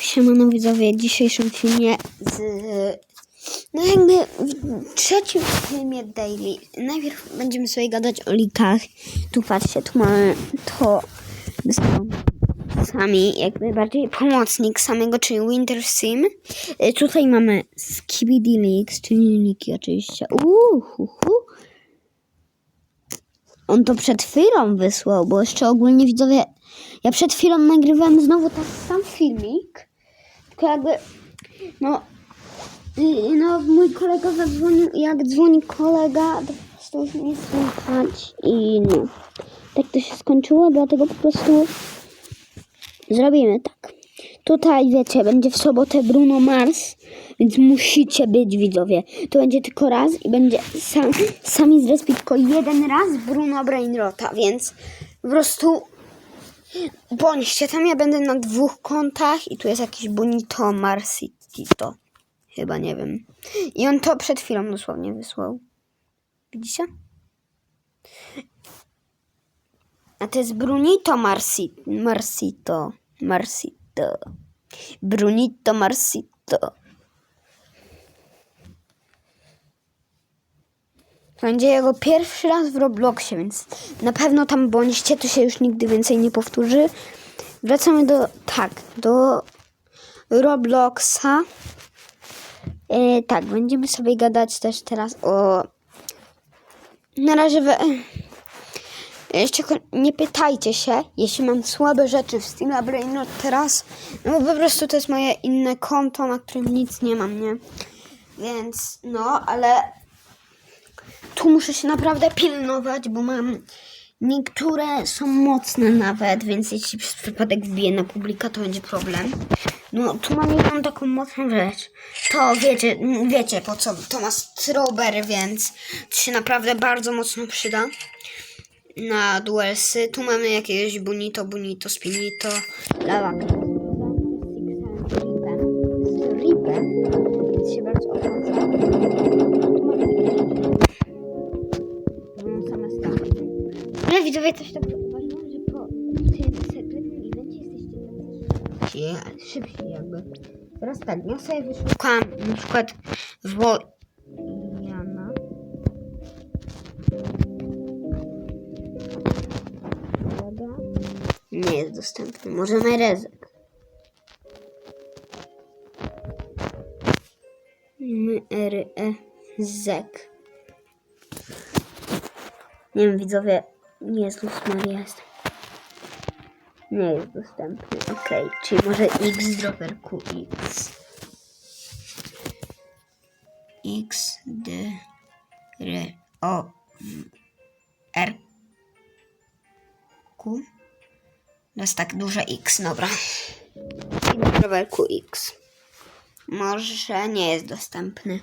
Siemano widzowie, w dzisiejszym filmie z... No jakby w trzecim filmie daily. Najpierw będziemy sobie gadać o likach. Tu patrzcie, tu mamy to... Sami, jak najbardziej pomocnik samego, czyli Winter Sim. Y, Tutaj mamy Skibidi Leaks, czyli liki oczywiście. Uhuhu. On to przed chwilą wysłał, bo jeszcze ogólnie widzowie, ja przed chwilą nagrywałem znowu taki sam filmik, tylko jakby, no, no mój kolega zadzwonił, jak dzwoni kolega, to po prostu już nie słychać i no, tak to się skończyło, dlatego po prostu zrobimy tak. Tutaj, wiecie, będzie w sobotę Bruno Mars, więc musicie być widzowie. To będzie tylko raz i będzie sam, sami zrespi tylko jeden raz Bruno Brainrota, więc po prostu bądźcie tam. Ja będę na dwóch kontach i tu jest jakiś Bonito Marsitito. Chyba, nie wiem. I on to przed chwilą dosłownie wysłał. Widzicie? A to jest Brunito Marsi, Marsito. Marsito. Brunito Marsito. To będzie jego pierwszy raz w Robloxie, więc na pewno tam bądźcie, to się już nigdy więcej nie powtórzy. Wracamy do, tak, do Robloxa. E, tak, będziemy sobie gadać też teraz o... Na razie we... Jeszcze nie pytajcie się, jeśli mam słabe rzeczy w Steam Brainrot teraz, no bo po prostu to jest moje inne konto, na którym nic nie mam, nie? Więc no, ale tu muszę się naprawdę pilnować, bo mam niektóre są mocne nawet, więc jeśli przez przypadek wbiję na publika, to będzie problem. No, tu mam jedną taką mocną rzecz. To wiecie, wiecie po co, to ma strawberry, więc to się naprawdę bardzo mocno przyda na duelsy. Tu mamy jakiegoś Bonito, Bonito, Spinito, Lava Ripem, więc się bardzo opłaca. Tu mamy same stawki. Ale widzowie też tak zauważyłam, że po tym sekretnym evencie jesteście szybsi jakby. Teraz tak, ja sobie wyszukam na przykład Wojana. Nie jest dostępny. Może Merezek. Merezek. Nie wiem, widzowie. Jest Maria jest. Nie jest dostępny. Okej, czyli może X dropper QX. X D R O R Q. To jest tak duże X, dobra. X dropper QX. Może nie jest dostępny.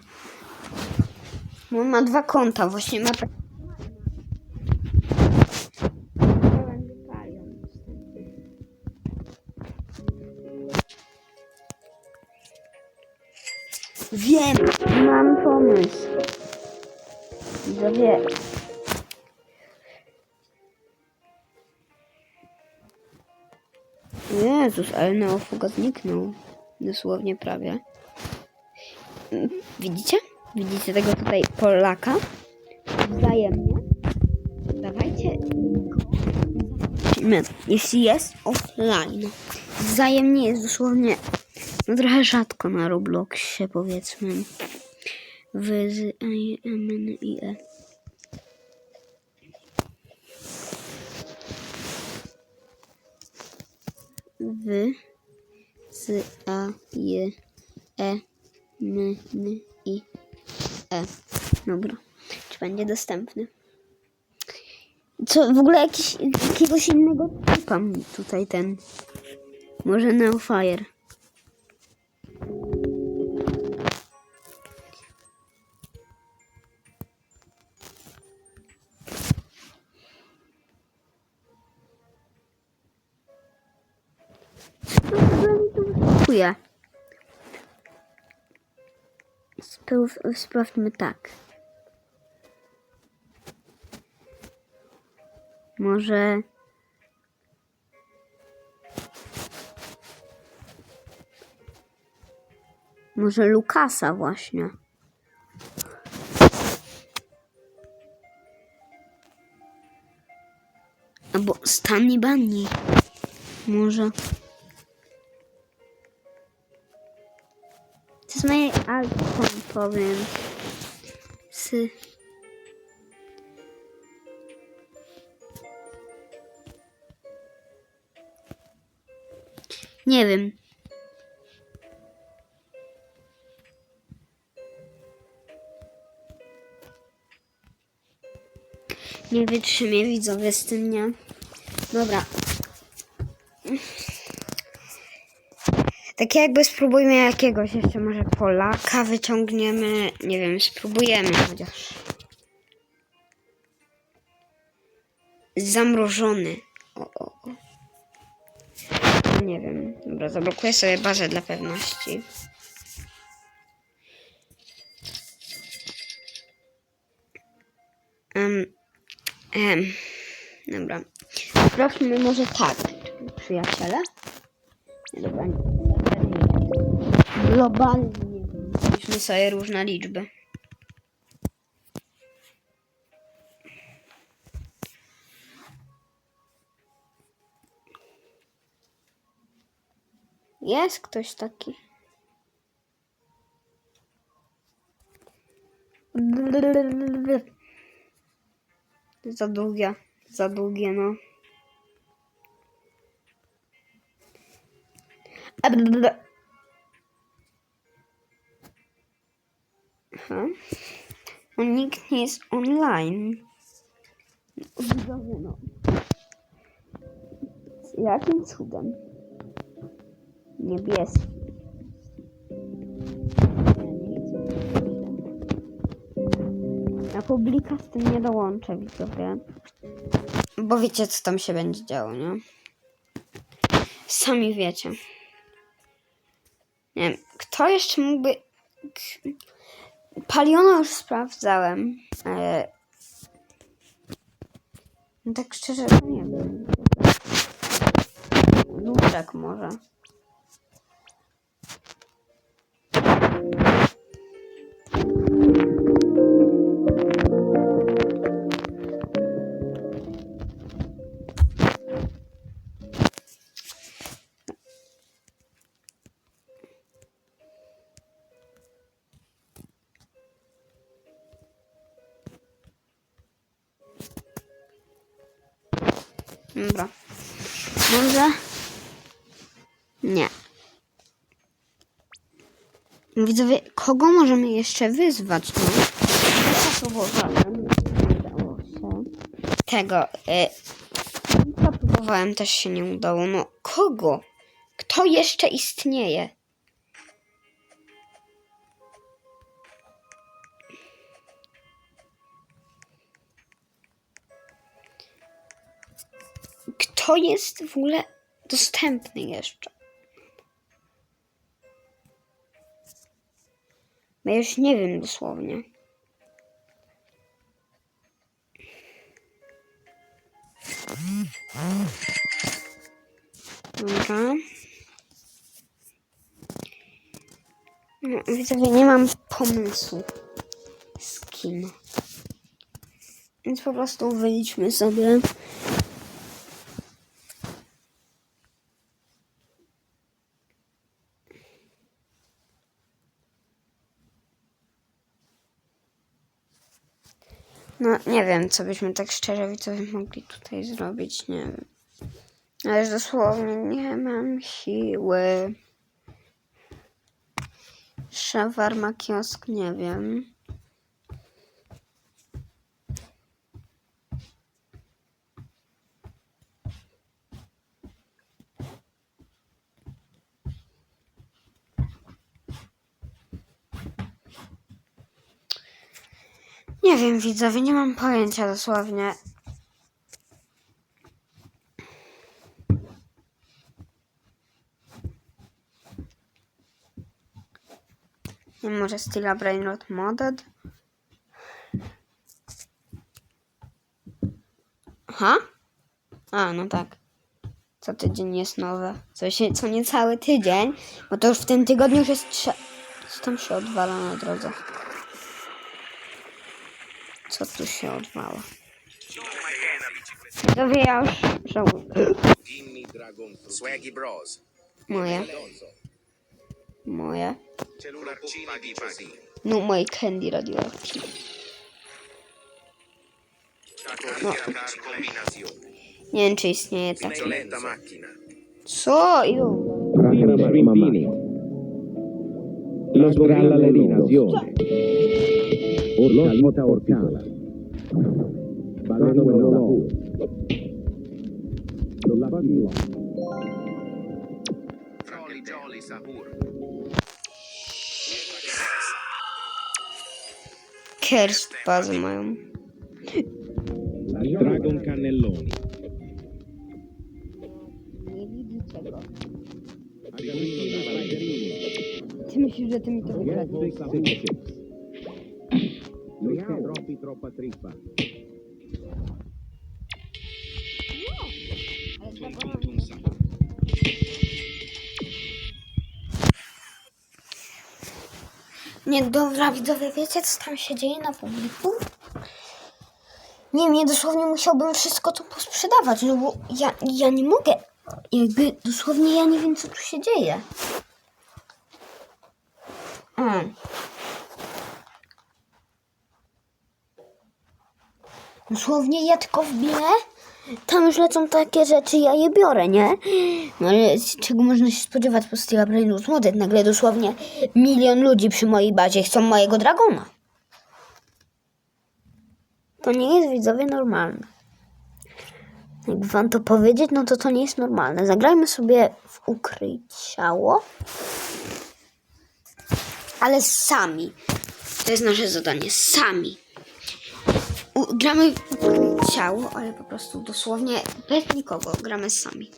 Bo on ma dwa konta, właśnie ma tak. Wiem, mam pomysł. Widzowie. Jezus, ale neofuga zniknął. Dosłownie prawie. Widzicie? Widzicie tego tutaj Polaka? Wzajemnie. Dawajcie go. Jeśli jest offline. Wzajemnie jest dosłownie no trochę rzadko na Robloxie powiedzmy. W z I, M, I, E. W z A, J, E, M, N, I, E. Dobra. Czy będzie dostępny? Co, w ogóle jakiś, jakiegoś innego typa tutaj ten. Może Neofire. Dziękuję. Spra- sprawdźmy tak. Może Może Lukasa właśnie. Albo Stanley Bunny. Może. Moje album, powiem. Sy. Nie wiem. Nie wytrzymię widzowie z tym, nie? Dobra. Tak jakby spróbujmy jakiegoś jeszcze może Polaka wyciągniemy. Nie wiem, spróbujemy chociaż. Zamrożony. O, o, o. Nie wiem. Dobra, zablokuję sobie bazę dla pewności. Um, em, dobra. Sprawdźmy może tak, przyjaciele. Dobra, nie. Globalnie. Piszmy sobie różne liczby. Jest ktoś taki. Za długie, za długie, no. Aha. No, nikt nie jest online. Widzowie, no. Jakim cudem? Niebieski. Nie, nie widzę. Na publika z tym nie dołączę, widzowie. Bo wiecie, co tam się będzie działo, nie? Sami wiecie. Nie wiem, kto jeszcze mógłby... Paliona już sprawdzałem. E... No tak szczerze, nie wiem. Luczek może. Widzowie, kogo możemy jeszcze wyzwać? No? Próbowałem. Nie udało się. Tego. Y, próbowałem, też się nie udało. No, kogo? Kto jeszcze istnieje? Kto jest w ogóle dostępny jeszcze? Bo ja już nie wiem dosłownie. Dobra. No, widzowie, nie mam pomysłu z kim. Więc po prostu wyliczmy sobie. No, nie wiem, co byśmy tak szczerze widzowie mogli tutaj zrobić, nie wiem. Ale dosłownie nie mam siły. Szawarma kiosk, nie wiem. Nie wiem, widzowie, nie mam pojęcia dosłownie. Nie może Stila Brainrot Modded? Aha? A, no tak. Co tydzień jest nowe. Co, się, co nie cały tydzień, bo to już w tym tygodniu już jest trze... Co tam się odwala na drodze? Co tu się odwala? Widzowie, ja już żałuję. Swaggy Bros. Moje, moje. No, moje candy radioaktywne. No. Nie wiem, czy istnieje takie. Macchina. Co? Ju. Trattano bambini. Lo sgalla Orca lota orcala. Baleno non la fu. Non la più. Froli Jolly Sapur. Cursed Puzzle Dragon Cannelloni. Ty myślisz, że ty mi to wygrałeś? Troppi troppa trippa. Nie, dobra, widzowie, wiecie co tam się dzieje na publiku? Nie ja dosłownie musiałbym wszystko to posprzedawać, no bo ja, ja nie mogę. Jakby dosłownie ja nie wiem, co tu się dzieje. Dosłownie ja tylko wbiję, tam już lecą takie rzeczy, ja je biorę, nie? No ale czego można się spodziewać po Steel Brainus Modded? Nagle dosłownie milion ludzi przy mojej bazie chcą mojego dragona. To nie jest widzowie normalne. Jakby wam to powiedzieć, no to to nie jest normalne. Zagrajmy sobie w ukryj ciało. Ale sami. To jest nasze zadanie. Sami. Gramy w ciało, ale po prostu dosłownie bez nikogo. Gramy sami.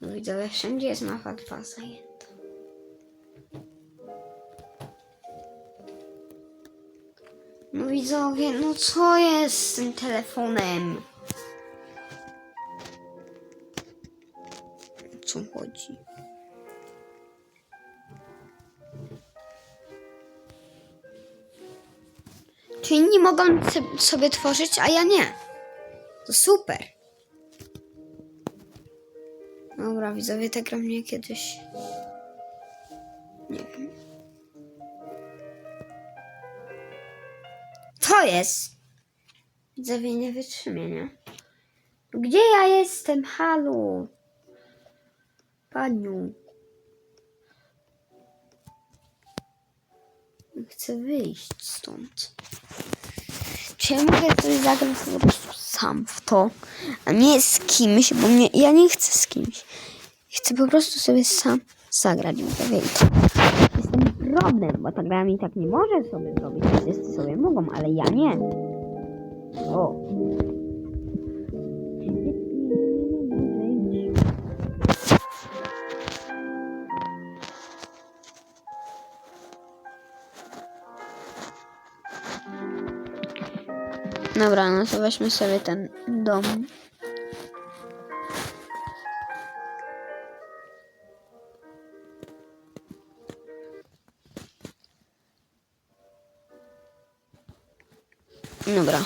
No widzowie, wszędzie jest mapa 2 zajęta. No widzowie, no co jest z tym telefonem? Co chodzi? Czy inni mogą sobie tworzyć, a ja nie? To super. Dobra, widzowie, ta gra mnie kiedyś... Nie wiem. To jest! Widzowie, nie wytrzymię, nie? Gdzie ja jestem? Halo? Paniu. Chcę wyjść stąd. Czy ja mogę coś zagrać po prostu sam w to, a nie z kimś, bo mnie, ja nie chcę z kimś. Chcę po prostu sobie sam zagrać w to wielkie. Jest ten problem, bo ta gra mi tak nie może sobie zrobić. Wszyscy sobie mogą, ale ja nie. O. Dobra, no to weźmy sobie ten dom. Dobra.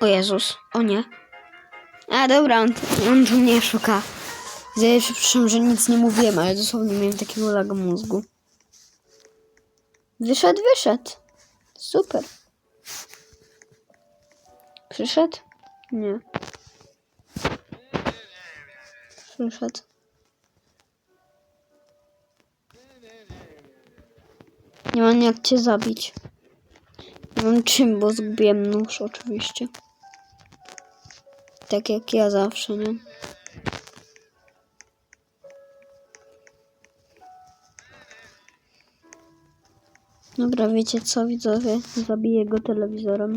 O Jezus, o nie. A dobra, on, on tu mnie szuka. Ja przepraszam, że nic nie mówiłem, ale dosłownie miałem takiego laga mózgu. Wyszedł, wyszedł. Super. Przyszedł? Nie. Przyszedł. Nie mam jak cię zabić. Nie mam czym, bo zgubiłem nóż oczywiście. Tak jak ja zawsze, nie? Dobra, wiecie co widzowie? Zabiję go telewizorem.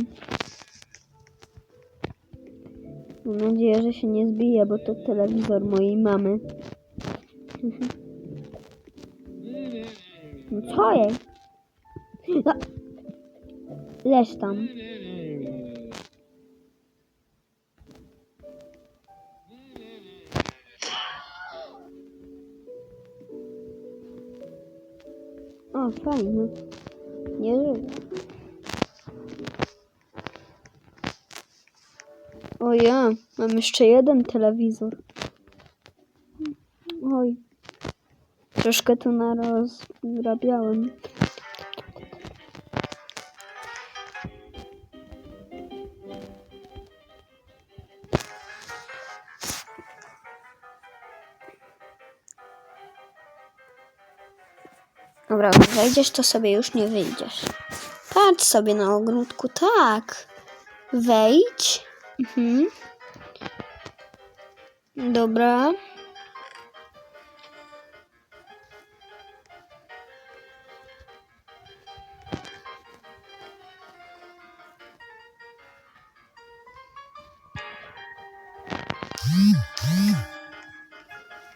Mam nadzieję, że się nie zbije, bo to telewizor mojej mamy. No co jest? Leż tam. O, fajnie. Nie żyje. O ja, mam jeszcze jeden telewizor. Oj. Troszkę tu narozrabiałem. Dobra, wejdziesz, to sobie już nie wyjdziesz. Patrz sobie na ogródku, tak. Wejdź. Mhm. Dobra.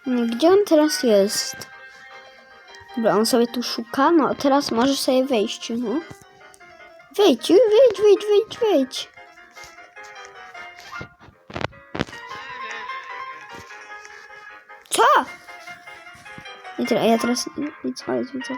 Gdzie on teraz jest? Dobra, on sobie tu szuka. No, teraz możesz sobie wejść, no. Wejdź, wejdź, wejdź, wejdź, wejdź. Co? I teraz, ja teraz... I co i co?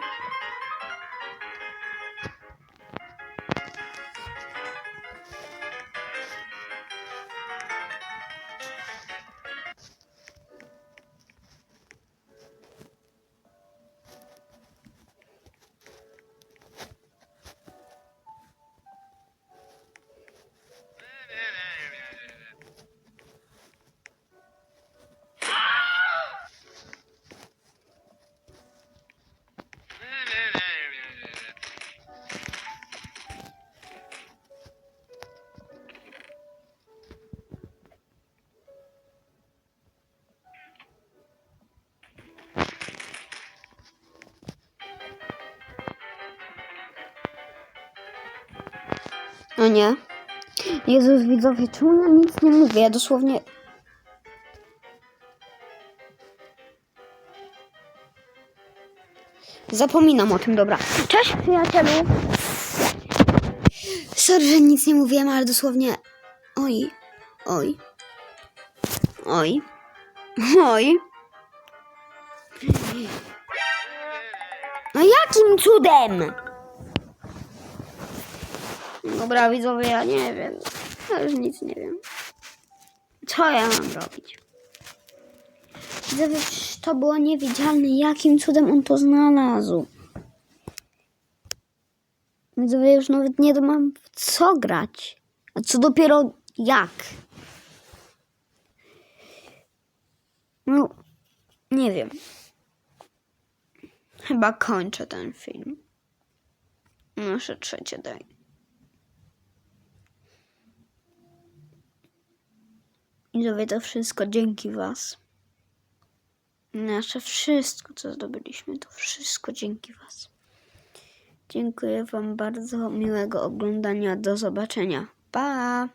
No nie. Jezus, widzowie, czemu ja nic nie mówię? Ja dosłownie... Zapominam o tym, dobra. Cześć, przyjacielu. Sorry, że nic nie mówiłem, ale dosłownie... Oj, oj, oj, oj. No jakim cudem? Dobra, widzowie, ja nie wiem. Ja już nic nie wiem. Co ja mam robić? Widzowie, to było niewidzialne. Jakim cudem on to znalazł? Widzowie, już nawet nie mam co grać. A co dopiero jak? No, nie wiem. Chyba kończę ten film. Nasze trzecie daj. Widzowie, to wszystko dzięki Was. Nasze wszystko, co zdobyliśmy, to wszystko dzięki Was. Dziękuję Wam bardzo. Miłego oglądania. Do zobaczenia. Pa!